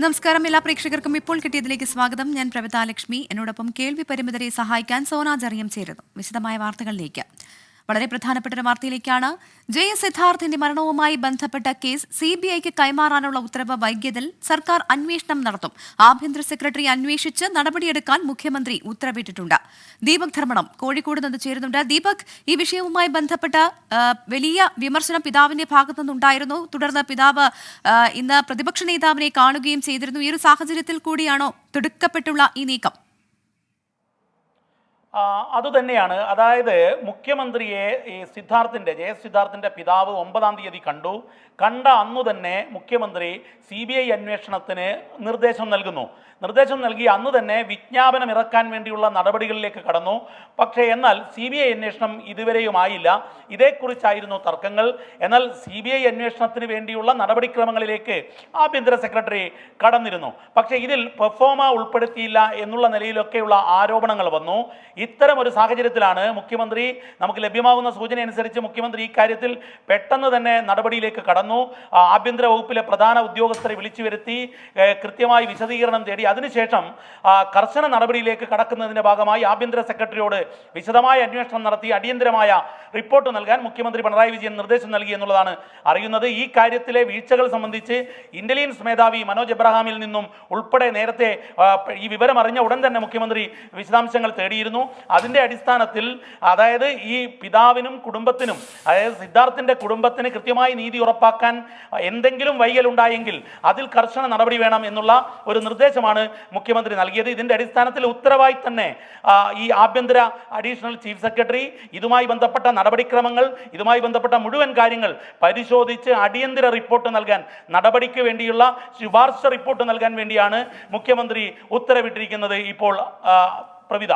നമസ്കാരം. എല്ലാ പ്രേക്ഷകർക്കും ഇപ്പോൾ കിട്ടിയതിലേക്ക് സ്വാഗതം. ഞാൻ പ്രവിതാലക്ഷ്മി. എന്നോടൊപ്പം കേൾവി പരിമിതരെ സഹായിക്കാൻ സോന ജറിയം ചേരുന്നു. വിശദമായ വാർത്തകളിലേക്ക്. വളരെ പ്രധാനപ്പെട്ട ഒരു വാർത്തയിലേക്കാണ്. ജെ എസ് സിദ്ധാർത്ഥിന്റെ മരണവുമായി ബന്ധപ്പെട്ട കേസ് സി ബി ഐക്ക് കൈമാറാനുള്ള ഉത്തരവ് വൈകിയതിൽ സർക്കാർ അന്വേഷണം നടത്തും. ആഭ്യന്തര സെക്രട്ടറി അന്വേഷിച്ച് നടപടിയെടുക്കാൻ മുഖ്യമന്ത്രി ഉത്തരവിട്ടിട്ടുണ്ട്. ദീപക് ധർമ്മണം കോഴിക്കോട് നിന്ന് ചേരുന്നുണ്ട്. ദീപക് ഈ വിഷയവുമായി ബന്ധപ്പെട്ട വലിയ വിമർശനം പിതാവിന്റെ ഭാഗത്തു നിന്നുണ്ടായിരുന്നു. തുടർന്ന് പിതാവ് ഇന്ന് പ്രതിപക്ഷ നേതാവിനെ കാണുകയും ചെയ്തിരുന്നു. ഈ ഒരു സാഹചര്യത്തിൽ കൂടിയാണോ തിടുക്കപ്പെട്ടുള്ള ഈ നീക്കം? അതുതന്നെയാണ് അതായത് മുഖ്യമന്ത്രിയെ ഈ സിദ്ധാർത്ഥിന്റെ ജയ സിദ്ധാർത്ഥിന്റെ പിതാവ് ഒമ്പതാം തീയതി കണ്ടു. കണ്ട അന്നു തന്നെ മുഖ്യമന്ത്രി സി ബി ഐ അന്വേഷണത്തിന് നിർദ്ദേശം നൽകുന്നു. നിർദ്ദേശം നൽകി അന്ന് തന്നെ വിജ്ഞാപനം ഇറക്കാൻ വേണ്ടിയുള്ള നടപടികളിലേക്ക് കടന്നു. പക്ഷേ എന്നാൽ സി ബി ഐ അന്വേഷണം ഇതുവരെയും ആയില്ല ഇതേക്കുറിച്ചായിരുന്നു തർക്കങ്ങൾ. എന്നാൽ സി ബി ഐ അന്വേഷണത്തിന് വേണ്ടിയുള്ള നടപടിക്രമങ്ങളിലേക്ക് ആഭ്യന്തര സെക്രട്ടറി കടന്നിരുന്നു. പക്ഷേ ഇതിൽ പെർഫോമ ഉൾപ്പെടുത്തിയില്ല എന്നുള്ള നിലയിലൊക്കെയുള്ള ആരോപണങ്ങൾ വന്നു. ഇത്തരം ഒരു സാഹചര്യത്തിലാണ് മുഖ്യമന്ത്രി നമുക്ക് ലഭ്യമാകുന്ന സൂചന അനുസരിച്ച് മുഖ്യമന്ത്രി ഈ കാര്യത്തിൽ പെട്ടെന്ന് തന്നെ നടപടിയിലേക്ക് കടന്നു. ആഭ്യന്തര വകുപ്പിലെ പ്രധാന ഉദ്യോഗസ്ഥരെ വിളിച്ചു വരുത്തി കൃത്യമായി വിശദീകരണം തേടി. അതിനുശേഷം കർശന നടപടിയിലേക്ക് കടക്കുന്നതിന്റെ ഭാഗമായി ആഭ്യന്തര സെക്രട്ടറിയോട് വിശദമായ അന്വേഷണം നടത്തി അടിയന്തരമായ റിപ്പോർട്ട് നൽകാൻ മുഖ്യമന്ത്രി പിണറായി വിജയൻ നിർദ്ദേശം നൽകി എന്നുള്ളതാണ് അറിയുന്നത്. ഈ കാര്യത്തിലെ വീഴ്ചകൾ സംബന്ധിച്ച് ഇന്റലിജൻസ് മേധാവി മനോജ് എബ്രഹാമിൽ നിന്നും ഉൾപ്പെടെ നേരത്തെ ഈ വിവരം അറിഞ്ഞ ഉടൻ തന്നെ മുഖ്യമന്ത്രി വിശദാംശങ്ങൾ തേടിയിരുന്നു. അതിന്റെ അടിസ്ഥാനത്തിൽ അതായത് ഈ പിതാവിനും കുടുംബത്തിനും അതായത് സിദ്ധാർത്ഥിന്റെ കുടുംബത്തിന് കൃത്യമായി നീതി ഉറപ്പാക്കാൻ എന്തെങ്കിലും വൈകലുണ്ടായെങ്കിൽ അതിൽ കർശന നടപടി വേണം എന്നുള്ള ഒരു നിർദ്ദേശമാണ് മുഖ്യമന്ത്രി നൽകിയത്. ഇതിന്റെ അടിസ്ഥാനത്തിൽ ഉത്തരവായി തന്നെ ഈ ആഭ്യന്തര അഡീഷണൽ ചീഫ് സെക്രട്ടറി ഇതുമായി ബന്ധപ്പെട്ട നടപടിക്രമങ്ങൾ ഇതുമായി ബന്ധപ്പെട്ട മുഴുവൻ കാര്യങ്ങൾ പരിശോധിച്ച് അടിയന്തര റിപ്പോർട്ട് നൽകാൻ നടപടിക്ക് വേണ്ടിയുള്ള ശുപാർശ റിപ്പോർട്ട് നൽകാൻ വേണ്ടിയാണ് മുഖ്യമന്ത്രി ഉത്തരവിട്ടിരിക്കുന്നത് ഇപ്പോൾ പ്രവിധ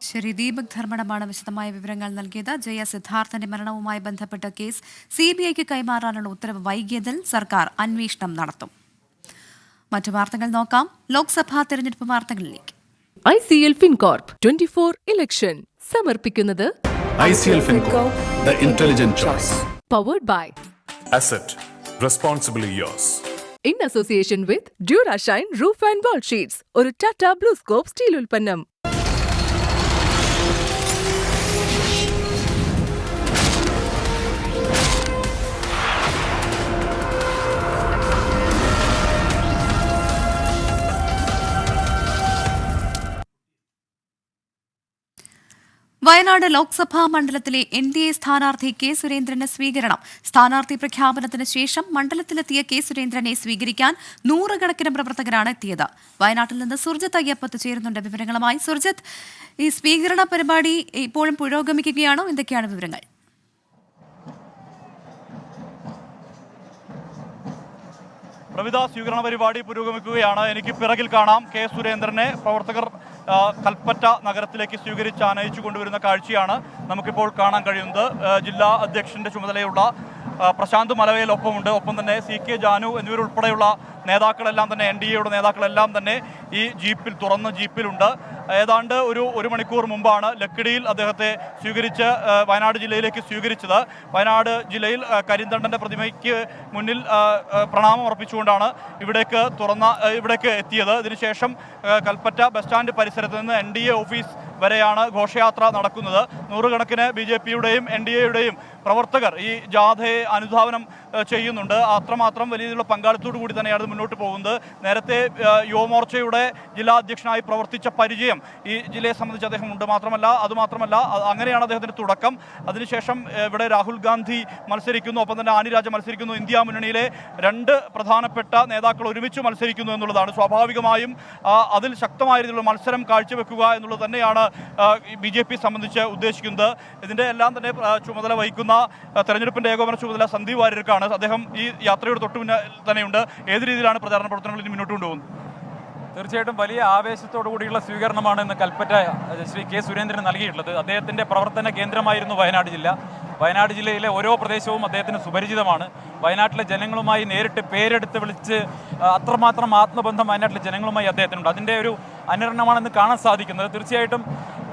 ശരി ദീപക് ധർമ്മടമാണ് വിശദമായ വിവരങ്ങൾ നൽകിയത്. ജയ സിദ്ധാർത്ഥന്റെ മരണവുമായി ബന്ധപ്പെട്ട കേസ് സി ബി ഐക്ക് കൈമാറാനുള്ള ഉത്തരവ് വൈകിയതിൽ സർക്കാർ അന്വേഷണം നടത്തും. മറ്റു വാർത്തകൾ നോക്കാം. ലോക്സഭാ തെരഞ്ഞെടുപ്പ് വാർത്തകളിലേക്ക്. I C L FinCorp twenty four election സമർപ്പിക്കുന്നത് ICL FinCorp, the intelligent choice. Powered by Asset responsibly yours in association with Durashine roof and wall sheets ഒരു ടാറ്റ ബ്ലൂസ്കോപ്പ് സ്റ്റീൽ ഉൽപ്പന്നം. വയനാട് ലോക്സഭാ മണ്ഡലത്തിലെ എൻ ഡി എ സ്ഥാനാർത്ഥി കെ സുരേന്ദ്രന് സ്വീകരണം. സ്ഥാനാർത്ഥി പ്രഖ്യാപനത്തിന് ശേഷം മണ്ഡലത്തിലെത്തിയ കെ സുരേന്ദ്രനെ സ്വീകരിക്കാൻ നൂറുകണക്കിന് പ്രവർത്തകരാണ് എത്തിയത്. വയനാട്ടിൽ നിന്ന് സുർജിത്ത് അയ്യപ്പത്ത് ചേരുന്നുണ്ട് വിവരങ്ങളുമായി. സുർജിത്ത് ഈ സ്വീകരണ പരിപാടി ഇപ്പോഴും പുരോഗമിക്കുകയാണോ? എന്തൊക്കെയാണ് വിവരങ്ങൾ? പ്രവിധ സ്വീകരണ പരിപാടി പുരോഗമിക്കുകയാണ്. എനിക്ക് പിറകിൽ കാണാം. കെ സുരേന്ദ്രനെ പ്രവർത്തകർ കൽപ്പറ്റ നഗരത്തിലേക്ക് സ്വീകരിച്ച് ആനയിച്ചു കൊണ്ടുവരുന്ന കാഴ്ചയാണ് നമുക്കിപ്പോൾ കാണാൻ കഴിയുന്നത്. ജില്ലാ അധ്യക്ഷന്റെ ചുമതലയുള്ള പ്രശാന്ത് മലവയിൽ ഒപ്പമുണ്ട് ഒപ്പം തന്നെ സി കെ ജാനു എന്നിവരുൾപ്പെടെയുള്ള നേതാക്കളെല്ലാം തന്നെ എൻ ഡി എയുടെ നേതാക്കളെല്ലാം തന്നെ ഈ ജീപ്പിൽ തുറന്ന ജീപ്പിലുണ്ട്. ഏതാണ്ട് ഒരു ഒരു മണിക്കൂർ മുമ്പാണ് ലക്കിടിയിൽ അദ്ദേഹത്തെ സ്വീകരിച്ച് വയനാട് ജില്ലയിലേക്ക് സ്വീകരിച്ചത്. വയനാട് ജില്ലയിൽ കരിന്തണ്ടന്റെ പ്രതിമയ്ക്ക് മുന്നിൽ പ്രണാമം അർപ്പിച്ചുകൊണ്ടാണ് ഇവിടേക്ക് തുറന്ന ഇവിടേക്ക് എത്തിയത്. ഇതിനുശേഷം കൽപ്പറ്റ ബസ് സ്റ്റാൻഡ് പരിസരത്ത് നിന്ന് എൻ ഡി എ ഓഫീസ് വരെയാണ് ഘോഷയാത്ര നടക്കുന്നത്. നൂറുകണക്കിന് ബി ജെ പിയുടെയും എൻ ഡി എയുടെയും പ്രവർത്തകർ ഈ ജാഥയെ അനുധാവനം ചെയ്യുന്നുണ്ട്. അത്രമാത്രം വലിയ രീതിയിലുള്ള പങ്കാളിത്തോടു കൂടി തന്നെയാണ് മുന്നോട്ട് പോകുന്നത്. നേരത്തെ യുവമോർച്ചയുടെ ജില്ലാ അധ്യക്ഷനായി പ്രവർത്തിച്ച പരിചയം ഈ ജില്ലയെ സംബന്ധിച്ച് അദ്ദേഹം ഉണ്ട് മാത്രമല്ല അതുമാത്രമല്ല അങ്ങനെയാണ് അദ്ദേഹത്തിന്റെ തുടക്കം. അതിനുശേഷം ഇവിടെ രാഹുൽ ഗാന്ധി മത്സരിക്കുന്നു ഒപ്പം തന്നെ ആനി രാജ മത്സരിക്കുന്നു. ഇന്ത്യ മുന്നണിയിലെ രണ്ട് പ്രധാനപ്പെട്ട നേതാക്കൾ ഒരുമിച്ച് മത്സരിക്കുന്നു എന്നുള്ളതാണ്. സ്വാഭാവികമായും അതിൽ ശക്തമായ രീതിയിലുള്ള മത്സരം കാഴ്ചവെക്കുക എന്നുള്ളത് തന്നെയാണ് ബി ജെ പി സംബന്ധിച്ച് ഉദ്ദേശിക്കുന്നത്. ഇതിന്റെ എല്ലാം തന്നെ ചുമതല വഹിക്കുന്ന തെരഞ്ഞെടുപ്പിന്റെ ഏകോപന ചുമതല സന്ദീപ് വാര്യർക്കാണ്. അദ്ദേഹം ഈ യാത്രയുടെ തൊട്ടു മുന്നേ തന്നെയുണ്ട്. ഏത് രീതിയിലാണ് പ്രചാരണ പ്രവർത്തനങ്ങൾ ഇനി മുന്നോട്ട് കൊണ്ടുപോകുന്നത്? തീർച്ചയായിട്ടും വലിയ ആവേശത്തോടു കൂടിയുള്ള സ്വീകരണമാണ് ഇന്ന് കൽപ്പറ്റ ശ്രീ കെ സുരേന്ദ്രൻ നൽകിയിട്ടുള്ളത്. അദ്ദേഹത്തിന്റെ പ്രവർത്തന കേന്ദ്രമായിരുന്നു വയനാട് ജില്ല. വയനാട് ജില്ലയിലെ ഓരോ പ്രദേശവും അദ്ദേഹത്തിന് സുപരിചിതമാണ്. വയനാട്ടിലെ ജനങ്ങളുമായി നേരിട്ട് പേരെടുത്ത് വിളിച്ച് അത്രമാത്രം ആത്മബന്ധം വയനാട്ടിലെ ജനങ്ങളുമായി അദ്ദേഹത്തിനുണ്ട്. അതിന്റെ ഒരു അനുരണമാണെന്ന് കാണാൻ സാധിക്കുന്നത്. തീർച്ചയായിട്ടും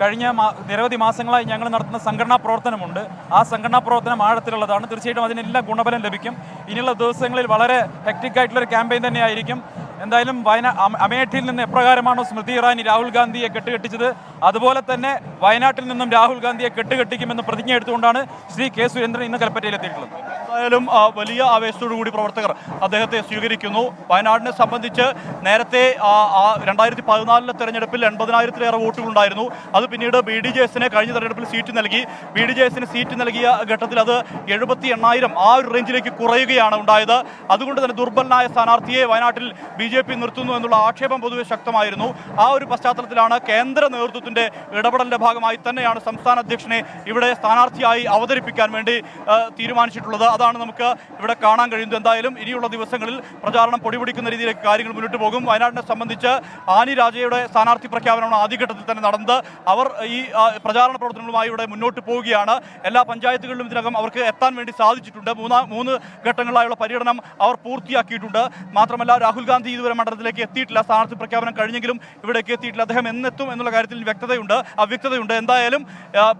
കഴിഞ്ഞ നിരവധി മാസങ്ങളായി ഞങ്ങൾ നടത്തുന്ന സംഘടനാ പ്രവർത്തനമുണ്ട്. ആ സംഘടനാ പ്രവർത്തനം ആഴത്തിലുള്ളതാണ്. തീർച്ചയായിട്ടും അതിനെല്ലാം ഗുണഫലം ലഭിക്കും. ഇനിയുള്ള ദിവസങ്ങളിൽ വളരെ ഹെക്ടിക് ആയിട്ടുള്ള ഒരു ക്യാമ്പയിൻ തന്നെയായിരിക്കും. എന്തായാലും വയനാ അമേഠിയിൽ നിന്ന് എപ്രകാരമാണോ സ്മൃതി ഇറാനി രാഹുൽ ഗാന്ധിയെ കെട്ടുകെട്ടിച്ചത്? അതുപോലെ തന്നെ വയനാട്ടിൽ നിന്നും രാഹുൽ ഗാന്ധിയെ കെട്ടുകെട്ടിക്കുമെന്ന് പ്രതിജ്ഞ എടുത്തുകൊണ്ടാണ് ശ്രീ കെ സുരേന്ദ്രൻ ഇന്ന് കൽപ്പറ്റയിലെത്തിയിട്ടുള്ളത്. എന്തായാലും വലിയ ആവേശത്തോടുകൂടി പ്രവർത്തകർ അദ്ദേഹത്തെ സ്വീകരിക്കുന്നു. വയനാടിനെ സംബന്ധിച്ച് നേരത്തെ രണ്ടായിരത്തി പതിനാലിലെ തെരഞ്ഞെടുപ്പിൽ എൺപതിനായിരത്തിലേറെ വോട്ടുകളുണ്ടായിരുന്നു. അത് പിന്നീട് ബി ഡി ജെ എസിന് കഴിഞ്ഞ തെരഞ്ഞെടുപ്പിൽ സീറ്റ് നൽകി. ബി ഡി ജെ എസിന് സീറ്റ് നൽകിയ ഘട്ടത്തിൽ അത് എഴുപത്തി എണ്ണായിരം ആ ഒരു റേഞ്ചിലേക്ക് കുറയുകയാണ് ഉണ്ടായത്. അതുകൊണ്ട് തന്നെ ദുർബലനായ സ്ഥാനാർത്ഥിയെ വയനാട്ടിൽ ബി ജെ പി നിർത്തുന്നു എന്നുള്ള ആക്ഷേപം പൊതുവെ ശക്തമായിരുന്നു. ആ ഒരു പശ്ചാത്തലത്തിലാണ് കേന്ദ്ര നേതൃത്വത്തിന്റെ ഇടപെടലിന്റെ ഭാഗമായി തന്നെയാണ് സംസ്ഥാന അധ്യക്ഷനെ ഇവിടെ സ്ഥാനാർത്ഥിയായി അവതരിപ്പിക്കാൻ വേണ്ടി തീരുമാനിച്ചിട്ടുള്ളത്. അതാണ് നമുക്ക് ഇവിടെ കാണാൻ കഴിയുന്നത്. എന്തായാലും ഇനിയുള്ള ദിവസങ്ങളിൽ പ്രചാരണം പൊടിപിടിക്കുന്ന രീതിയിലേക്ക് കാര്യങ്ങൾ മുന്നോട്ട് പോകും. വയനാടിനെ സംബന്ധിച്ച് ആനി രാജയുടെ സ്ഥാനാർത്ഥി പ്രഖ്യാപനമാണ് ആദ്യഘട്ടത്തിൽ തന്നെ നടന്നത്. അവർ ഈ പ്രചാരണ പ്രവർത്തനങ്ങളുമായി ഇവിടെ മുന്നോട്ട് പോവുകയാണ്. എല്ലാ പഞ്ചായത്തുകളിലും ഇതിനകം അവർക്ക് എത്താൻ വേണ്ടി സാധിച്ചിട്ടുണ്ട്. മൂന്നാ മൂന്ന് ഘട്ടങ്ങളായുള്ള പര്യടനം അവർ പൂർത്തിയാക്കിയിട്ടുണ്ട്. മാത്രമല്ല രാഹുൽ ഗാന്ധി ഇതുവരെ മണ്ഡലത്തിലേക്ക് എത്തിയിട്ടില്ല. സ്ഥാനാർത്ഥി പ്രഖ്യാപനം കഴിഞ്ഞെങ്കിലും ഇവിടേക്ക് എത്തിയിട്ടില്ല. അദ്ദേഹം എന്നെത്തും എന്നുള്ള കാര്യത്തിൽ വ്യക്തതയുണ്ട്. അവ്യക്തതയുണ്ട് എന്തായാലും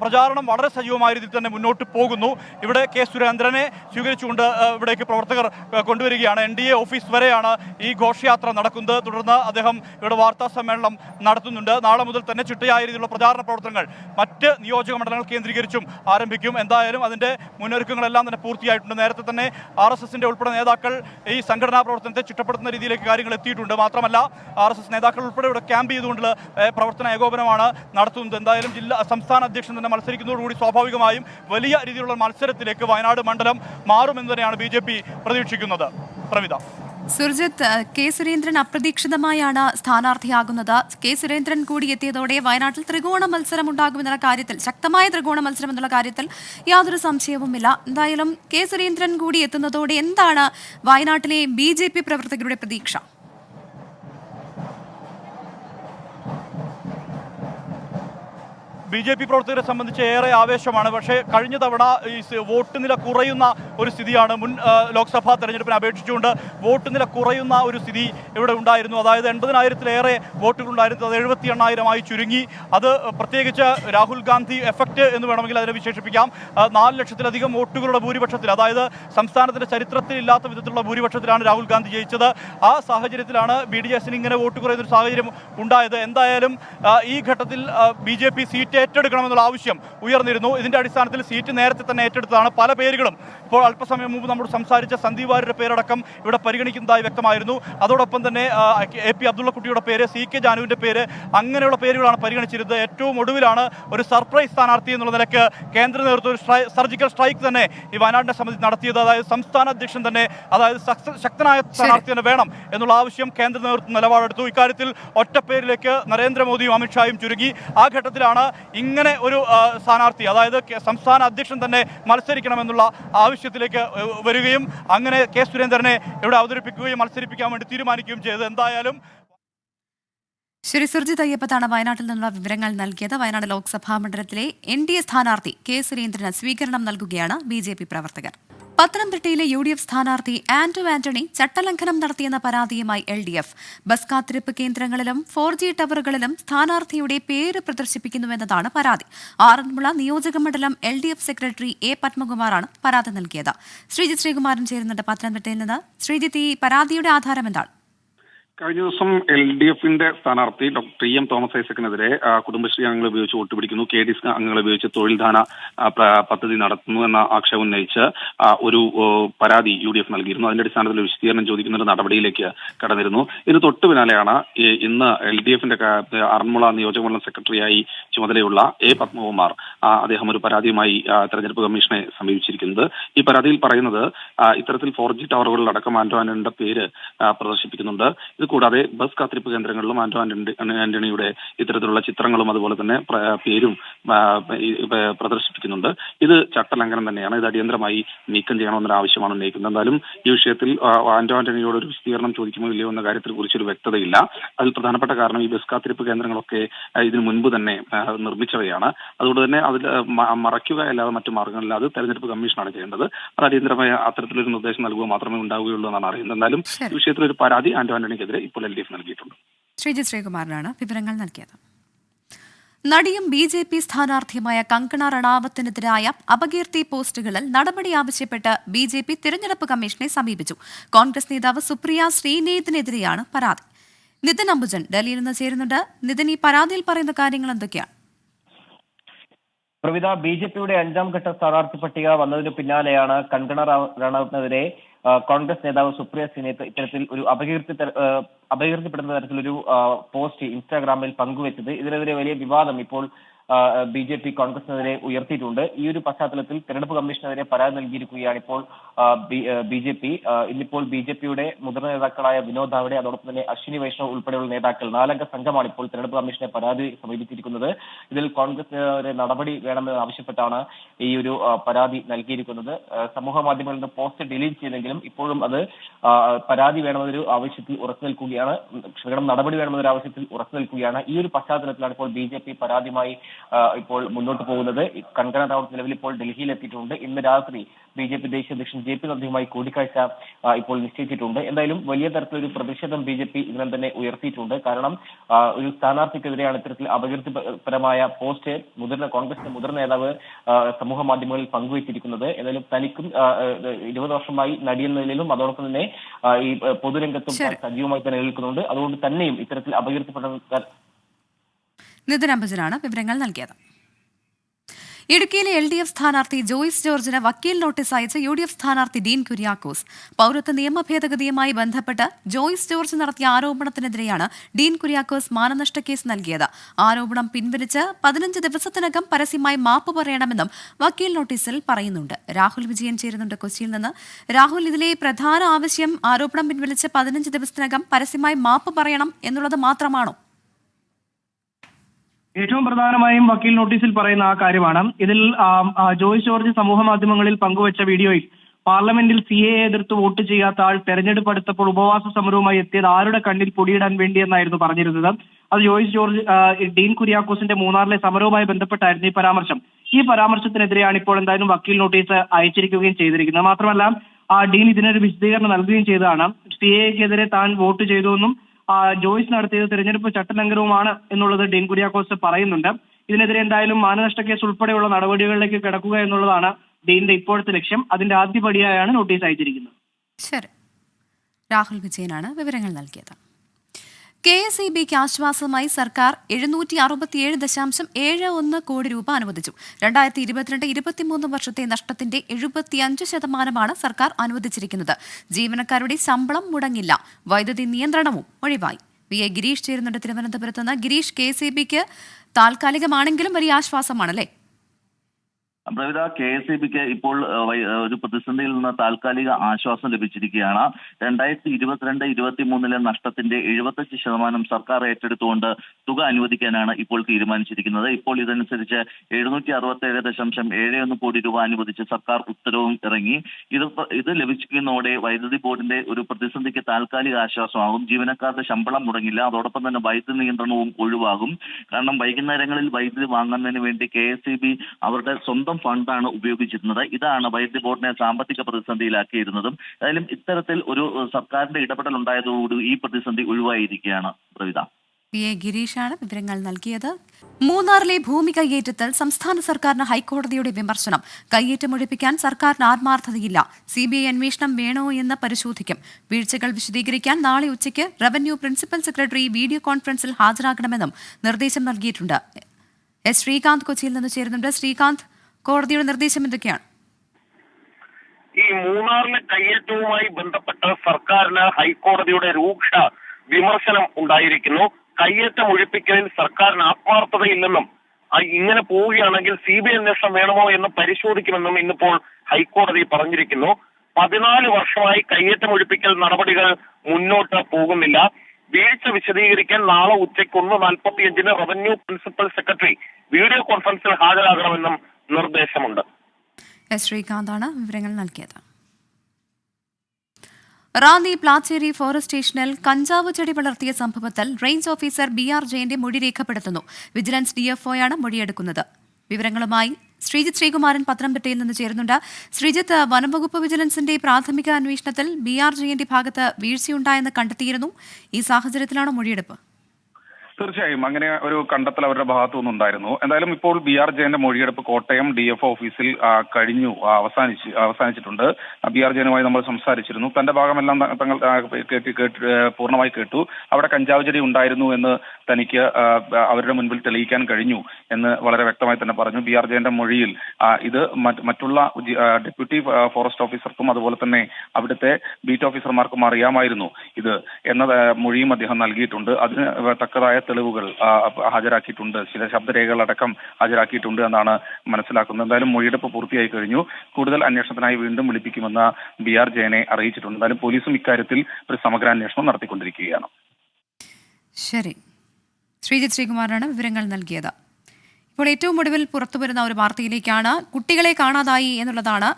പ്രചാരണം വളരെ സജീവമായ രീതിയിൽ തന്നെ മുന്നോട്ട് പോകുന്നു. ഇവിടെ കെ സുരേന്ദ്രനെ സ്വീകരിച്ചുകൊണ്ട് ഇവിടേക്ക് പ്രവർത്തകർ കൊണ്ടുവരികയാണ്. എൻ ഡി എ ഓഫീസ് വരെയാണ് ഈ ഘോഷയാത്ര നടക്കുന്നത്. തുടർന്ന് അദ്ദേഹം ഇവിടെ വാർത്താ സമ്മേളനം നടത്തുന്നുണ്ട്. നാളെ മുതൽ തന്നെ ചിട്ടയായ രീതിയിലുള്ള പ്രചാരണ പ്രവർത്തനങ്ങൾ മറ്റ് നിയോജക മണ്ഡലങ്ങൾ കേന്ദ്രീകരിച്ചും ആരംഭിക്കും. എന്തായാലും അതിന്റെ മുന്നൊരുക്കങ്ങളെല്ലാം തന്നെ പൂർത്തിയായിട്ടുണ്ട്. നേരത്തെ തന്നെ ആർ എസ് എസിന്റെ ഉൾപ്പെടെ നേതാക്കൾ ഈ സംഘടനാ പ്രവർത്തനത്തെ ചിട്ടപ്പെടുത്തുന്ന രീതിയിലേക്ക് കാര്യങ്ങൾ എത്തിയിട്ടുണ്ട് മാത്രമല്ല ആർ എസ് എസ് നേതാക്കൾ ഉൾപ്പെടെ ഇവിടെ ക്യാമ്പ് ചെയ്തുകൊണ്ടുള്ള പ്രവർത്തന ഏകോപനമാണ് നടത്തുന്നത്. എന്തായാലും ജില്ലാ സംസ്ഥാന അധ്യക്ഷൻ തന്നെ മത്സരിക്കുന്നതോടുകൂടി സ്വാഭാവികമായും വലിയ രീതിയിലുള്ള മത്സരത്തിലേക്ക് വയനാട് മണ്ഡലം മാറുമെന്ന് തന്നെയാണ് ബി ജെ പി പ്രതീക്ഷിക്കുന്നത്. പ്രവിത. സുർജിത്ത് കെ സുരേന്ദ്രൻ അപ്രതീക്ഷിതമായാണ് സ്ഥാനാർത്ഥിയാകുന്നത്. കെ സുരേന്ദ്രൻ കൂടി എത്തിയതോടെ വയനാട്ടിൽ ത്രികോണ മത്സരം ഉണ്ടാകുമെന്നുള്ള കാര്യത്തിൽ ശക്തമായ ത്രികോണ മത്സരം എന്നുള്ള കാര്യത്തിൽ യാതൊരു സംശയവുമില്ല. എന്തായാലും കെ സുരേന്ദ്രൻ കൂടി എത്തുന്നതോടെ എന്താണ് വയനാട്ടിലെ ബി പ്രവർത്തകരുടെ പ്രതീക്ഷ? ബി ജെ പി പ്രവർത്തകരെ സംബന്ധിച്ച് ഏറെ ആവേശമാണ്. പക്ഷേ കഴിഞ്ഞ തവണ ഈ വോട്ട് നില കുറയുന്ന ഒരു സ്ഥിതിയാണ്. മുൻ ലോക്സഭാ തെരഞ്ഞെടുപ്പിനെ അപേക്ഷിച്ചുകൊണ്ട് വോട്ട് നില കുറയുന്ന ഒരു സ്ഥിതി ഇവിടെ ഉണ്ടായിരുന്നു. അതായത് എൺപതിനായിരത്തിലേറെ വോട്ടുകൾ ഉണ്ടായിരുന്നു അത് എഴുപത്തി എണ്ണായിരമായി ചുരുങ്ങി. അത് പ്രത്യേകിച്ച് രാഹുൽ ഗാന്ധി എഫക്റ്റ് എന്ന് വേണമെങ്കിൽ അതിനെ വിശേഷിപ്പിക്കാം. നാല് ലക്ഷത്തിലധികം വോട്ടുകളുടെ ഭൂരിപക്ഷത്തിൽ അതായത് സംസ്ഥാനത്തിന്റെ ചരിത്രത്തിൽ ഇല്ലാത്ത വിധത്തിലുള്ള ഭൂരിപക്ഷത്തിലാണ് രാഹുൽ ഗാന്ധി ജയിച്ചത്. ആ സാഹചര്യത്തിലാണ് ബി ഡി എസിന് ഇങ്ങനെ വോട്ട് കുറയുന്നൊരു സാഹചര്യം ഉണ്ടായത്. എന്തായാലും ഈ ഘട്ടത്തിൽ ബി ജെ പി സീറ്റ് ഏറ്റെടുക്കണമെന്നുള്ള ആവശ്യം ഉയർന്നിരുന്നു. ഇതിന്റെ അടിസ്ഥാനത്തിൽ സീറ്റ് നേരത്തെ തന്നെ ഏറ്റെടുത്തതാണ് പല പേരുകളും. ഇപ്പോൾ അല്പസമയം മുമ്പ് നമ്മൾ സംസാരിച്ച സന്ദീപ് വാര്യരുടെ പേരടക്കം ഇവിടെ പരിഗണിക്കുന്നതായി വ്യക്തമായിരുന്നു. അതോടൊപ്പം തന്നെ എ പി അബ്ദുള്ളക്കുട്ടിയുടെ പേര് സി കെ ജാനുവിന്റെ പേര് അങ്ങനെയുള്ള പേരുകളാണ് പരിഗണിച്ചിരുന്നത്. ഏറ്റവും ഒടുവിലാണ് ഒരു സർപ്രൈസ് സ്ഥാനാർത്ഥി എന്നുള്ള നിലയ്ക്ക് കേന്ദ്ര നേതൃത്വം ഒരു സർജിക്കൽ സ്ട്രൈക്ക് തന്നെ ഈ വയനാടിനെ സംബന്ധിച്ച് നടത്തിയത്. അതായത് സംസ്ഥാന അധ്യക്ഷൻ തന്നെ അതായത് ശക്തനായ സ്ഥാനാർത്ഥി തന്നെ വേണം എന്നുള്ള ആവശ്യം കേന്ദ്ര നേതൃത്വം നിലപാടെടുത്തു. ഇക്കാര്യത്തിൽ ഒറ്റപ്പേരിലേക്ക് നരേന്ദ്രമോദിയും അമിത്ഷായും ചുരുങ്ങി. ആ ഘട്ടത്തിലാണ് ഇങ്ങനെ ഒരു സ്ഥാനാർത്ഥി അതായത് സംസ്ഥാന അധ്യക്ഷൻ തന്നെ മത്സരിക്കണമെന്നുള്ള ആവശ്യത്തിലേക്ക് ഏ, വരികയും അങ്ങനെ കെ സുരേന്ദ്രനെ ഇവിടെ അവതരിപ്പിക്കുകയും മത്സരിപ്പിക്കാൻ വേണ്ടി തീരുമാനിക്കുകയും ചെയ്തത് എന്തായാലും ശ്രീ സുർജിത് അയ്യപ്പത്താണ് വയനാട്ടിൽ നിന്നുള്ള വിവരങ്ങൾ നൽകിയത്. വയനാട് ലോക്സഭാ മണ്ഡലത്തിലെ എൻ ഡി എ സ്ഥാനാർത്ഥി കെ സുരേന്ദ്രന് സ്വീകരണം നൽകുകയാണ് ബി പ്രവർത്തകർ പത്തനംതിട്ടയിലെ യു ഡി എഫ് സ്ഥാനാർത്ഥി ആന്റോ ആന്റണി ചട്ടലംഘനം നടത്തിയെന്ന പരാതിയുമായി എൽ ഡി എഫ് ബസ് കാത്തിരിപ്പ് കേന്ദ്രങ്ങളിലും ഫോർ ജി ടവറുകളിലും സ്ഥാനാർത്ഥിയുടെ പേര് പ്രദർശിപ്പിക്കുന്നുവെന്നതാണ് പരാതി. ആറന്മുള നിയോജക മണ്ഡലം L D F secretary A പത്മകുമാറാണ് പരാതി നൽകിയത്. ശ്രീജിത് ശ്രീകുമാരൻ ചേരുന്നുണ്ട് പത്തനംതിട്ടയിൽ നിന്ന്. ശ്രീജിത്ത് ഈ പരാതിയുടെ ആധാരം എന്താണ്? കഴിഞ്ഞ ദിവസം എൽ ഡി എഫിന്റെ സ്ഥാനാർത്ഥി ഡോക്ടർ ടി എം തോമസ് ഐസക്കിനെതിരെ കുടുംബശ്രീ അംഗങ്ങളെ ഉപയോഗിച്ച് വോട്ട് പിടിക്കുന്നു. കെ ഡി എസ് അംഗങ്ങളെ ഉപയോഗിച്ച് തൊഴിൽദാന പദ്ധതി നടത്തുന്നു എന്ന ആക്ഷേപം ഉന്നയിച്ച് ഒരു പരാതി യു ഡി എഫ് നൽകിയിരുന്നു. അതിന്റെ അടിസ്ഥാനത്തിൽ വിശദീകരണം ചോദിക്കുന്ന ഒരു നടപടിയിലേക്ക് കടന്നിരുന്നു. ഇതിന് തൊട്ടു പിന്നാലെയാണ് ഇന്ന് എൽ ഡി എഫിന്റെ ആറന്മുള നിയോജകമണ്ഡലം സെക്രട്ടറിയായി ചുമതലയുള്ള എ പത്മകുമാർ അദ്ദേഹം ഒരു പരാതിയുമായി തെരഞ്ഞെടുപ്പ് കമ്മീഷനെ സമീപിച്ചിരിക്കുന്നത്. ഈ പരാതിയിൽ പറയുന്നത് ഇത്തരത്തിൽ ഫോർ ജി ടവറുകളിലടക്കം ആന്റണിയുടെ പേര് പ്രദർശിപ്പിക്കുന്നുണ്ട്. ഇത് കൂടാതെ ബസ് കാത്തിരിപ്പ് കേന്ദ്രങ്ങളിലും ആന്റോ ആന്റണി ആന്റണിയുടെ ഇത്തരത്തിലുള്ള ചിത്രങ്ങളും അതുപോലെ തന്നെ പേരും പ്രദർശിപ്പിക്കുന്നുണ്ട്. ഇത് ചട്ടലംഘനം തന്നെയാണ്. ഇത് അടിയന്തരമായി നീക്കം ചെയ്യണമെന്നൊരു ആവശ്യമാണ് ഉന്നയിക്കുന്നത്. എന്തായാലും ഈ വിഷയത്തിൽ ആന്റോ ആന്റണിയോട് ഒരു വിശദീകരണം ചോദിക്കുമോ ഇല്ലയോ എന്ന കാര്യത്തിൽ കുറിച്ചൊരു വ്യക്തതയില്ല. അതിൽ പ്രധാനപ്പെട്ട കാരണം ഈ ബസ് കാത്തിരിപ്പ് കേന്ദ്രങ്ങളൊക്കെ ഇതിനു മുൻപ് തന്നെ നിർമ്മിച്ചവയാണ്. അതുകൊണ്ട് തന്നെ അതിൽ മറയ്ക്കുക അല്ലാതെ മറ്റു മാർഗങ്ങളില്ല. അത് തെരഞ്ഞെടുപ്പ് കമ്മീഷനാണ് ചെയ്യേണ്ടത്. അത് അടിയന്തരമായ അത്തരത്തിലൊരു നിർദ്ദേശം നൽകുക മാത്രമേ ഉണ്ടാവുകയുള്ളൂ എന്നാണ് അറിയുന്നത്. എന്തായാലും ഈ വിഷയത്തിൽ ഒരു പരാതി ആന്റോ ആന്റണിക്കെതിരെ ഇപ്പോൾ എൽ ഡി എഫ് നൽകിയിട്ടുണ്ട്. ശ്രീജിത് ശ്രീകുമാറിനാണ് വിവരങ്ങൾ നൽകിയത്. നടിയും ബി ജെ പി സ്ഥാനാർത്ഥിയുമായ കങ്കണ റണാവത്തിനെതിരായ അപകീർത്തി പോസ്റ്റുകളിൽ നടപടി ആവശ്യപ്പെട്ട് ബി ജെ പി തിരഞ്ഞെടുപ്പ് കമ്മീഷനെ സമീപിച്ചു. കോൺഗ്രസ് നേതാവ് സുപ്രിയ ശ്രീനേതിനെതിരെയാണ് പരാതി. നിതിൻ അംബുജൻ ഡൽഹിയിൽ നിന്ന് ചേരുന്നുണ്ട്. നിതിൻ ഈ പരാതിയിൽ പറയുന്ന കാര്യങ്ങൾ എന്തൊക്കെയാണ്? പ്രവിത ബി ജെ പിയുടെ അഞ്ചാം ഘട്ട സ്ഥാനാർത്ഥി പട്ടിക വന്നതിന് പിന്നാലെയാണ് കങ്കണ ആ, കോൺഗ്രസ് നേതാവ് സുപ്രിയ സിനെ ഇത്തരത്തിൽ ഒരു അപകീർത്തി അപകീർത്തിപ്പെടുന്ന തരത്തിലൊരു പോസ്റ്റ് ഇൻസ്റ്റാഗ്രാമിൽ പങ്കുവെച്ചത്. ഇതിനെതിരെ വലിയ വിവാദം ഇപ്പോൾ ബി ജെ പി കോൺഗ്രസിനെതിരെ ഉയർത്തിയിട്ടുണ്ട്. ഈ ഒരു പശ്ചാത്തലത്തിൽ തെരഞ്ഞെടുപ്പ് കമ്മീഷനെതിരെ പരാതി നൽകിയിരിക്കുകയാണ് ഇപ്പോൾ ബി ജെ പി. ഇന്നിപ്പോൾ ബി ജെ പിയുടെ മുതിർന്ന നേതാക്കളായ വിനോദ് താവടെ അതോടൊപ്പം തന്നെ അശ്വിനി വൈഷ്ണവ് ഉൾപ്പെടെയുള്ള നേതാക്കൾ. നാലംഗ സംഘമാണ് ഇപ്പോൾ തെരഞ്ഞെടുപ്പ് കമ്മീഷനെ പരാതി സമീപിച്ചിരിക്കുന്നത്. ഇതിൽ കോൺഗ്രസിനെതിരെ നടപടി വേണമെന്ന് ആവശ്യപ്പെട്ടാണ് ഈ ഒരു പരാതി നൽകിയിരിക്കുന്നത്. സമൂഹ മാധ്യമങ്ങളിൽ നിന്ന് പോസ്റ്റ് ഡിലീറ്റ് ചെയ്തെങ്കിലും ഇപ്പോഴും അത് പരാതി വേണമെന്നൊരു ആവശ്യത്തിൽ ഉറച്ചു നിൽക്കുകയാണ്. നടപടി വേണമെന്നൊരു ആവശ്യത്തിൽ ഉറച്ചു നിൽക്കുകയാണ്. ഈ ഒരു പശ്ചാത്തലത്തിലാണ് ഇപ്പോൾ ബി ജെ പി പരാതിയുമായി ഇപ്പോൾ മുന്നോട്ട് പോകുന്നത്. ഈ കങ്കണ റൗത്ത് നിലവിൽ ഇപ്പോൾ ഡൽഹിയിൽ എത്തിയിട്ടുണ്ട് ഇന്ന് രാത്രി ബി ജെ പി ദേശീയ അധ്യക്ഷൻ ജെ പി നദ്ദയുമായി കൂടിക്കാഴ്ച ഇപ്പോൾ നിശ്ചയിച്ചിട്ടുണ്ട്. എന്തായാലും വലിയ തരത്തിലൊരു പ്രതിഷേധം ബി ജെ പി ഇതിനെ തന്നെ ഉയർത്തിയിട്ടുണ്ട്. കാരണം ഒരു സ്ഥാനാർത്ഥിക്കെതിരെയാണ് ഇത്തരത്തിൽ അപകീർത്തിപരമായ പോസ്റ്റ് മുതിർന്ന കോൺഗ്രസിന്റെ മുതിർന്ന നേതാവ് സമൂഹ മാധ്യമങ്ങളിൽ പങ്കുവച്ചിരിക്കുന്നത്. എന്തായാലും തനിക്കും ഇരുപത് വർഷമായി നടിയെന്ന നിലയിലും അതോടൊപ്പം തന്നെ ഈ പൊതുരംഗത്തും സജീവമായി തന്നെ നിൽക്കുന്നുണ്ട്. അതുകൊണ്ട് തന്നെയും ഇത്തരത്തിൽ അപകീർത്തിപ്പെടുന്ന നിതിൻ അംബജനാണ് വിവരങ്ങൾ നൽകിയത്. ഇടുക്കിയിലെ എൽ ഡി എഫ് സ്ഥാനാർത്ഥി ജോയിസ് ജോർജിന് വക്കീൽ നോട്ടീസ് അയച്ച യു ഡി എഫ് സ്ഥാനാർത്ഥി ഡീൻ കുര്യാക്കോസ്. പൌരത്വ നിയമ ഭേദഗതിയുമായി ബന്ധപ്പെട്ട് ജോയിസ് ജോർജ് നടത്തിയ ആരോപണത്തിനെതിരെയാണ് ഡീൻ കുര്യാക്കോസ് മാനനഷ്ട കേസ് നൽകിയത്. ആരോപണം പിൻവലിച്ച് പതിനഞ്ച് ദിവസത്തിനകം പരസ്യമായി മാപ്പ് പറയണമെന്നും വക്കീൽ നോട്ടീസിൽ പറയുന്നുണ്ട്. രാഹുൽ വിജയൻ ചേരുന്നുണ്ട് കൊച്ചിയിൽ നിന്ന്. രാഹുൽ ഇതിലെ പ്രധാന ആവശ്യം ആരോപണം പിൻവലിച്ച് പതിനഞ്ച് ദിവസത്തിനകം പരസ്യമായി മാപ്പ് പറയണം എന്നുള്ളത് മാത്രമാണോ? ഏറ്റവും പ്രധാനമായും വക്കീൽ നോട്ടീസിൽ പറയുന്ന ആ കാര്യമാണ്. ഇതിൽ ജോയ്സ് ജോർജ് സമൂഹ മാധ്യമങ്ങളിൽ പങ്കുവച്ച വീഡിയോയിൽ പാർലമെന്റിൽ സി എ എതിർത്ത് വോട്ട് ചെയ്യാത്ത ആൾ തെരഞ്ഞെടുപ്പ് അടുത്തപ്പോൾ ഉപവാസ സമരവുമായി എത്തിയത് ആരുടെ കണ്ണിൽ പൊടിയിടാൻ വേണ്ടിയെന്നായിരുന്നു പറഞ്ഞിരുന്നത്. അത് ജോയ്സ് ജോർജ് ഡീൻ കുര്യാക്കോസിന്റെ മൂന്നാറിലെ സമരവുമായി ബന്ധപ്പെട്ടായിരുന്നു ഈ പരാമർശം. ഈ പരാമർശത്തിനെതിരെയാണ് ഇപ്പോൾ എന്തായാലും വക്കീൽ നോട്ടീസ് അയച്ചിരിക്കുകയും ചെയ്തിരിക്കുന്നത്. മാത്രമല്ല ആ ഡീൻ ഇതിനൊരു വിശദീകരണം നൽകുകയും ചെയ്തതാണ്. സി എക്കെതിരെ താൻ വോട്ട് ചെയ്തുവെന്നും ആ, ജോയ്സ് നടത്തിയത് തെരഞ്ഞെടുപ്പ് ചട്ടലംഘനവുമാണ് എന്നുള്ളത് ഡീൻ കുര്യാക്കോസ് പറയുന്നുണ്ട്. ഇതിനെതിരെ എന്തായാലും മാനനഷ്ട കേസ് ഉൾപ്പെടെയുള്ള നടപടികളിലേക്ക് കിടക്കുക എന്നുള്ളതാണ് ഡീന്റെ ഇപ്പോഴത്തെ ലക്ഷ്യം. അതിന്റെ ആദ്യപടിയായാണ് നോട്ടീസ് അയച്ചിരിക്കുന്നത്. ശരി. രാഹുൽ വിജയനാണ് വിവരങ്ങൾ നൽകിയത്. കെ എസ് ഇ ബിക്ക് ആശ്വാസമായി സർക്കാർ എഴുന്നൂറ്റി അറുപത്തിയേഴ് ദശാംശം ഏഴ് ഒന്ന് കോടി രൂപ അനുവദിച്ചു. രണ്ടായിരത്തി ഇരുപത്തിരണ്ട് ഇരുപത്തിമൂന്ന് വർഷത്തെ നഷ്ടത്തിന്റെ എഴുപത്തിയഞ്ച് ശതമാനമാണ് സർക്കാർ അനുവദിച്ചിരിക്കുന്നത്. ജീവനക്കാരുടെ ശമ്പളം മുടങ്ങില്ല. വൈദ്യുതി നിയന്ത്രണവും ഒഴിവായി. വി എ ഗിരീഷ് ചേരുന്നുണ്ട് തിരുവനന്തപുരത്ത് നിന്ന്. ഗിരീഷ് കെ എസ് ഇ ബിക്ക് താൽക്കാലികമാണെങ്കിലും വലിയ ആശ്വാസമാണല്ലേ? പ്രവിധ കെ എസ് ഇ ബിക്ക് ഇപ്പോൾ ഒരു പ്രതിസന്ധിയിൽ നിന്ന് താൽക്കാലിക ആശ്വാസം ലഭിച്ചിരിക്കുകയാണ്. രണ്ടായിരത്തി ഇരുപത്തിരണ്ട് ഇരുപത്തി മൂന്നിലെ നഷ്ടത്തിന്റെ എഴുപത്തഞ്ച് ശതമാനം സർക്കാർ ഏറ്റെടുത്തുകൊണ്ട് തുക അനുവദിക്കാനാണ് ഇപ്പോൾ തീരുമാനിച്ചിരിക്കുന്നത്. ഇപ്പോൾ ഇതനുസരിച്ച് എഴുന്നൂറ്റി അറുപത്തി ഏഴ് ദശാംശം ഏഴ് ഒന്ന് കോടി രൂപ അനുവദിച്ച് സർക്കാർ ഉത്തരവും ഇറങ്ങി. ഇത് ഇത് ലഭിക്കുന്നതോടെ വൈദ്യുതി ബോർഡിന്റെ ഒരു പ്രതിസന്ധിക്ക് താൽക്കാലിക ആശ്വാസമാകും. ജീവനക്കാരുടെ ശമ്പളം മുടങ്ങില്ല. അതോടൊപ്പം തന്നെ വൈദ്യുതി നിയന്ത്രണവും ഒഴിവാകും. കാരണം വൈകുന്നേരങ്ങളിൽ വൈദ്യുതി വാങ്ങുന്നതിന് വേണ്ടി കെ അവരുടെ സ്വന്തം ഫണ്ടാണ് ഉപയോഗിച്ചിരുന്നത്. ഇതാണ് വൈദ്യുതി ബോർഡിനെ സാമ്പത്തിക പ്രതിസന്ധിയിലാക്കിയിരുന്നതും. ഏതായാലും ഇത്തരത്തിൽ ഒരു സർക്കാരിന്റെ ഇടപെടൽ ഉണ്ടായതോടുകൂടി ഈ പ്രതിസന്ധി ഒഴിവായിരിക്കുകയാണ് പ്രവിത. പി എ ഗിരീഷാണ് വിവരങ്ങൾ നൽകിയത്. മൂന്നാറിലെ ഭൂമി കയ്യേറ്റത്തിൽ സംസ്ഥാന സർക്കാരിന് ഹൈക്കോടതിയുടെ വിമർശനം. കയ്യേറ്റം ഒഴിപ്പിക്കാൻ സർക്കാരിന് ആത്മാർത്ഥതയില്ല. സി ബി ഐ അന്വേഷണം വേണോ എന്ന് പരിശോധിക്കും. വീഴ്ചകൾ വിശദീകരിക്കാൻ നാളെ ഉച്ചയ്ക്ക് റവന്യൂ പ്രിൻസിപ്പൽ സെക്രട്ടറി വീഡിയോ കോൺഫറൻസിൽ ഹാജരാകണമെന്നും നിർദ്ദേശം നൽകിയിട്ടുണ്ട്. എസ് ശ്രീകാന്ത് കൊച്ചിയിൽ നിന്ന് ചേരുന്നുണ്ട്. ശ്രീകാന്ത് കോടതിയുടെ നിർദ്ദേശം എന്തൊക്കെയാണ്? ഈ മൂന്നാറിലെ കയ്യേറ്റവുമായി ബന്ധപ്പെട്ട് സർക്കാരിന് ഹൈക്കോടതിയുടെ രൂക്ഷ വിമർശനം ഉണ്ടായിരിക്കുന്നു. കയ്യേറ്റം ഒഴിപ്പിക്കലിൽ സർക്കാരിന് ആത്മാർത്ഥതയില്ലെന്നും ഇങ്ങനെ പോവുകയാണെങ്കിൽ സി ബി ഐ അന്വേഷണം വേണമോ എന്ന് പരിശോധിക്കുമെന്നും ഇന്നിപ്പോൾ ഹൈക്കോടതി പറഞ്ഞിരിക്കുന്നു. പതിനാല് വർഷമായി കയ്യേറ്റം ഒഴിപ്പിക്കൽ നടപടികൾ മുന്നോട്ട് പോകുന്നില്ല. വീഴ്ച വിശദീകരിക്കാൻ നാളെ ഉച്ചയ്ക്ക് ഒന്ന് നാൽപ്പത്തിയഞ്ചിന് റവന്യൂ പ്രിൻസിപ്പൽ സെക്രട്ടറി വീഡിയോ കോൺഫറൻസിൽ ഹാജരാകണമെന്നും നിർദ്ദേശമുണ്ട്. ശ്രീകാന്താണ് വിവരങ്ങൾ നൽകിയത്. റാന്നി പ്ലാച്ചേരി ഫോറസ്റ്റ് സ്റ്റേഷനിൽ കഞ്ചാവ് ചെടി വളർത്തിയ സംഭവത്തിൽ റേഞ്ച് ഓഫീസർ ബി ആർ ജയന്റെ മൊഴി രേഖപ്പെടുത്തുന്നു. വിജിലൻസ് ഡിഎഫ്ഒയാണ് മൊഴിയെടുക്കുന്നത്. വിവരങ്ങളുമായി ശ്രീജിത്ത് ശ്രീകുമാരൻ പത്തനംതിട്ടയിൽ നിന്ന് ചേരുന്നുണ്ട്. ശ്രീജിത്ത് വനംവകുപ്പ് വിജിലൻസിന്റെ പ്രാഥമിക അന്വേഷണത്തിൽ ബി ആർ ജയന്റെ ഭാഗത്ത് വീഴ്ചയുണ്ടായെന്ന് കണ്ടെത്തിയിരുന്നു. ഈ സാഹചര്യത്തിലാണ് മൊഴിയെടുപ്പ്. തീർച്ചയായും അങ്ങനെ ഒരു കണ്ടെത്തൽ അവരുടെ ഭാഗത്തു നിന്നുണ്ടായിരുന്നു എന്തായാലും ഇപ്പോൾ ബി ആർ ജയന്റെ മൊഴിയെടുപ്പ് കോട്ടയം ഡി എഫ് ഓഫീസിൽ കഴിഞ്ഞു അവസാനിച്ച് അവസാനിച്ചിട്ടുണ്ട് ബി ആർ ജയനുമായി നമ്മൾ സംസാരിച്ചിരുന്നു തന്റെ ഭാഗമെല്ലാം തങ്ങൾ പൂർണമായി കേട്ടു അവിടെ കഞ്ചാവ് ചെടി ഉണ്ടായിരുന്നു എന്ന് തനിക്ക് അവരുടെ മുൻപിൽ തെളിയിക്കാൻ കഴിഞ്ഞു എന്ന് വളരെ വ്യക്തമായി തന്നെ പറഞ്ഞു. ബി ആർ ജയന്റെ മൊഴിയിൽ ഇത് മറ്റുള്ള ഡെപ്യൂട്ടി ഫോറസ്റ്റ് ഓഫീസർക്കും അതുപോലെ തന്നെ അവിടുത്തെ ബീറ്റ് ഓഫീസർമാർക്കും അറിയാമായിരുന്നു ഇത് എന്ന മൊഴിയും അദ്ദേഹം നൽകിയിട്ടുണ്ട്. അതിന് തക്കതായ തെളിവുകൾ ഹാജരാക്കിയിട്ടുണ്ട്. ചില ശബ്ദരേഖകൾ അടക്കം ഹാജരാക്കിയിട്ടുണ്ട് എന്നാണ് മനസ്സിലാക്കുന്നത്. എന്തായാലും മൊഴിയെടുപ്പ് പൂർത്തിയായി കഴിഞ്ഞു. കൂടുതൽ അന്വേഷണത്തിനായി വീണ്ടും വിളിപ്പിക്കുമെന്ന് ബി ആർ ജയനെ അറിയിച്ചിട്ടുണ്ട്. എന്തായാലും പോലീസും ഇക്കാര്യത്തിൽ ഒരു സമഗ്ര അന്വേഷണം നടത്തിക്കൊണ്ടിരിക്കുകയാണ്. ശരി. ശ്രീജിത്ത് ശ്രീകുമാറാണ് വിവരങ്ങൾ നൽകിയത്. ഇപ്പോൾ ഏറ്റവും ഒടുവിൽ പുറത്തു വരുന്ന ഒരു വാർത്തയിലേക്കാണ് കുട്ടികളെ കാണാതായി എന്നുള്ളതാണ്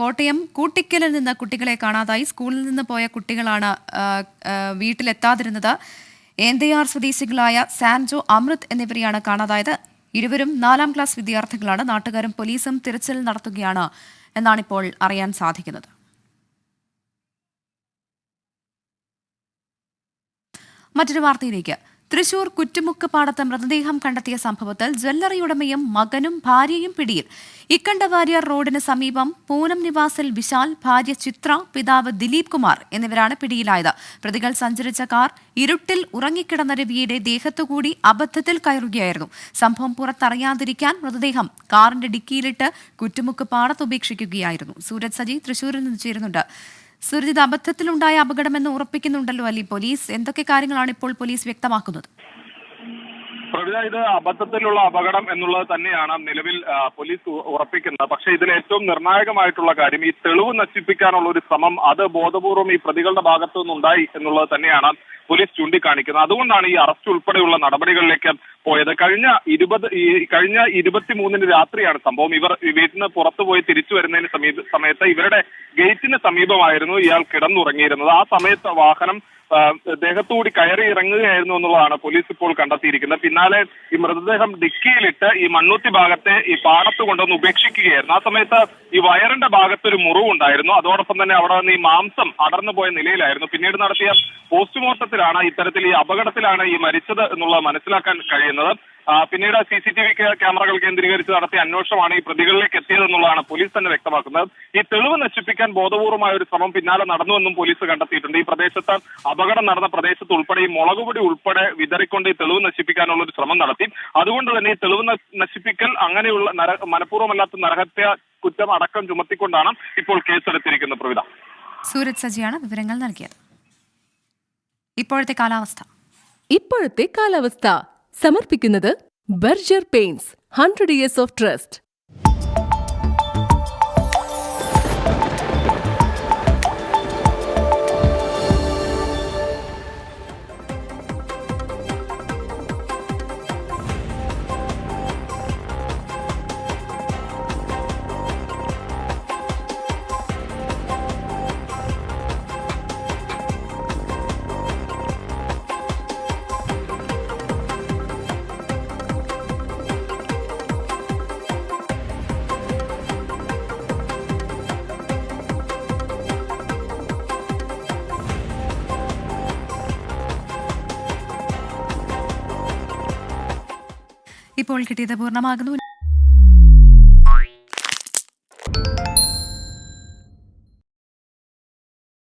കോട്ടയം കൂട്ടിക്കലിൽ നിന്ന് കുട്ടികളെ കാണാതായി. സ്കൂളിൽ നിന്ന് പോയ കുട്ടികളാണ് വീട്ടിലെത്താതിരുന്നത്. ഏന്തയാർ സ്വദേശികളായ സാൻജോ അമൃത് എന്നിവരെയാണ് കാണാതായത്. ഇരുവരും നാലാം ക്ലാസ് വിദ്യാർത്ഥികളാണ്. നാട്ടുകാരും പോലീസും തിരച്ചിൽ നടത്തുകയാണ് എന്നാണിപ്പോൾ അറിയാൻ സാധിക്കുന്നത്. മറ്റൊരു വാർത്തയിലേക്ക്. തൃശൂർ കുറ്റുമുക്ക് പാടത്ത് മൃതദേഹം കണ്ടെത്തിയ സംഭവത്തിൽ ജ്വല്ലറി ഉടമയും മകനും ഭാര്യയും പിടിയിൽ. ഇക്കണ്ടവാര്യർ റോഡിന് സമീപം പൂനം നിവാസിൽ വിശാൽ ഭാര്യ ചിത്ര പിതാവ് ദിലീപ് കുമാർ എന്നിവരാണ് പിടിയിലായത്. പ്രതികൾ സഞ്ചരിച്ച കാർ ഇരുട്ടിൽ ഉറങ്ങിക്കിടന്ന രവിയുടെ ദേഹത്തുകൂടി അബദ്ധത്തിൽ കയറുകയായിരുന്നു. സംഭവം പുറത്തറിയാതിരിക്കാൻ മൃതദേഹം കാറിന്റെ ഡിക്കിയിലിട്ട് കുറ്റുമുക്ക് പാടത്ത് ഉപേക്ഷിക്കുകയായിരുന്നു. സൂരജ് സജി തൃശൂരിൽ നിന്ന് ചേരുന്നുണ്ട്. സുരജിത് അബദ്ധത്തിലുണ്ടായ അപകടമെന്ന് ഉറപ്പിക്കുന്നുണ്ടല്ലോ അല്ലെ പോലീസ്? എന്തൊക്കെ കാര്യങ്ങളാണ് ഇപ്പോൾ പോലീസ് വ്യക്തമാക്കുന്നത്? പ്രവിധ ഇത് അബദ്ധത്തിലുള്ള അപകടം എന്നുള്ളത് തന്നെയാണ് നിലവിൽ പോലീസ് ഉറപ്പിക്കുന്നത്. പക്ഷെ ഇതിൽ ഏറ്റവും നിർണായകമായിട്ടുള്ള കാര്യം ഈ തെളിവ് നശിപ്പിക്കാനുള്ള ഒരു ശ്രമം അത് ബോധപൂർവം ഈ പ്രതികളുടെ ഭാഗത്തു നിന്നുണ്ടായി എന്നുള്ളത് തന്നെയാണ് പോലീസ് ചൂണ്ടിക്കാണിക്കുന്നത്. അതുകൊണ്ടാണ് ഈ അറസ്റ്റ് ഉൾപ്പെടെയുള്ള നടപടികളിലേക്ക് പോയത്. കഴിഞ്ഞ ഇരുപത് കഴിഞ്ഞ ഇരുപത്തിമൂന്നിന് രാത്രിയാണ് സംഭവം. ഇവർ വീട്ടിന് പുറത്തുപോയി തിരിച്ചു വരുന്നതിന് സമീപ സമയത്ത് ഇവരുടെ ഗേറ്റിന് സമീപമായിരുന്നു ഇയാൾ കിടന്നുറങ്ങിയിരുന്നത്. ആ സമയത്ത് വാഹനം ദേഹത്തുകൂടി കയറി ഇറങ്ങുകയായിരുന്നു എന്നുള്ളതാണ് പോലീസ് ഇപ്പോൾ കണ്ടെത്തിയിരിക്കുന്നത്. പിന്നാലെ ഈ മൃതദേഹം ഡിക്കിയിലിട്ട് ഈ മണ്ണൂത്തി ഭാഗത്തെ ഈ പാടത്ത് കൊണ്ടുവന്ന് ഉപേക്ഷിക്കുകയായിരുന്നു. ആ സമയത്ത് ഈ വയറിന്റെ ഭാഗത്തൊരു മുറിവുണ്ടായിരുന്നു. അതോടൊപ്പം തന്നെ അവിടെ നിന്ന് ഈ മാംസം അടർന്നു പോയ നിലയിലായിരുന്നു. പിന്നീട് നടത്തിയ പോസ്റ്റ്മോർട്ടത്തിലാണ് ഇത്തരത്തിൽ ഈ അപകടത്തിലാണ് ഈ മരിച്ചത് എന്നുള്ളത് മനസ്സിലാക്കാൻ കഴിയുന്നത്. പിന്നീട് സി സി ടി വി ക്യാമറകൾ കേന്ദ്രീകരിച്ച് നടത്തിയ അന്വേഷണമാണ് ഈ പ്രതികളിലേക്ക് എത്തിയതെന്നുള്ളതാണ് പോലീസ് തന്നെ വ്യക്തമാക്കുന്നത്. ഈ തെളിവ് നശിപ്പിക്കാൻ ബോധപൂർവമായ ഒരു ശ്രമം പിന്നാലെ നടന്നുവെന്നും പോലീസ് കണ്ടെത്തിയിട്ടുണ്ട്. ഈ പ്രദേശത്ത് അപകടം നടന്ന പ്രദേശത്ത് ഉൾപ്പെടെ ഈ മുളകുപൊടി ഉൾപ്പെടെ വിതറിക്കൊണ്ട് ഈ തെളിവ് നശിപ്പിക്കാനുള്ള ഒരു ശ്രമം നടത്തി. അതുകൊണ്ട് തന്നെ ഈ തെളിവ് നശിപ്പിക്കൽ അങ്ങനെയുള്ള നര മനഃപൂർവമല്ലാത്ത നരഹത്യ കുറ്റം അടക്കം ചുമത്തിക്കൊണ്ടാണ് ഇപ്പോൾ കേസെടുത്തിരിക്കുന്നത് പ്രവിധ സൂരജ് സജിയാണ് വിവരങ്ങൾ നൽകിയത്. ഇപ്പോഴത്തെ കാലാവസ്ഥ. ഇപ്പോഴത്തെ കാലാവസ്ഥ. സമർപ്പിക്കുന്നത് Berger paints hundred years of trust ഇപ്പോൾ കിട്ടിയത് പൂർണമാകുന്നു.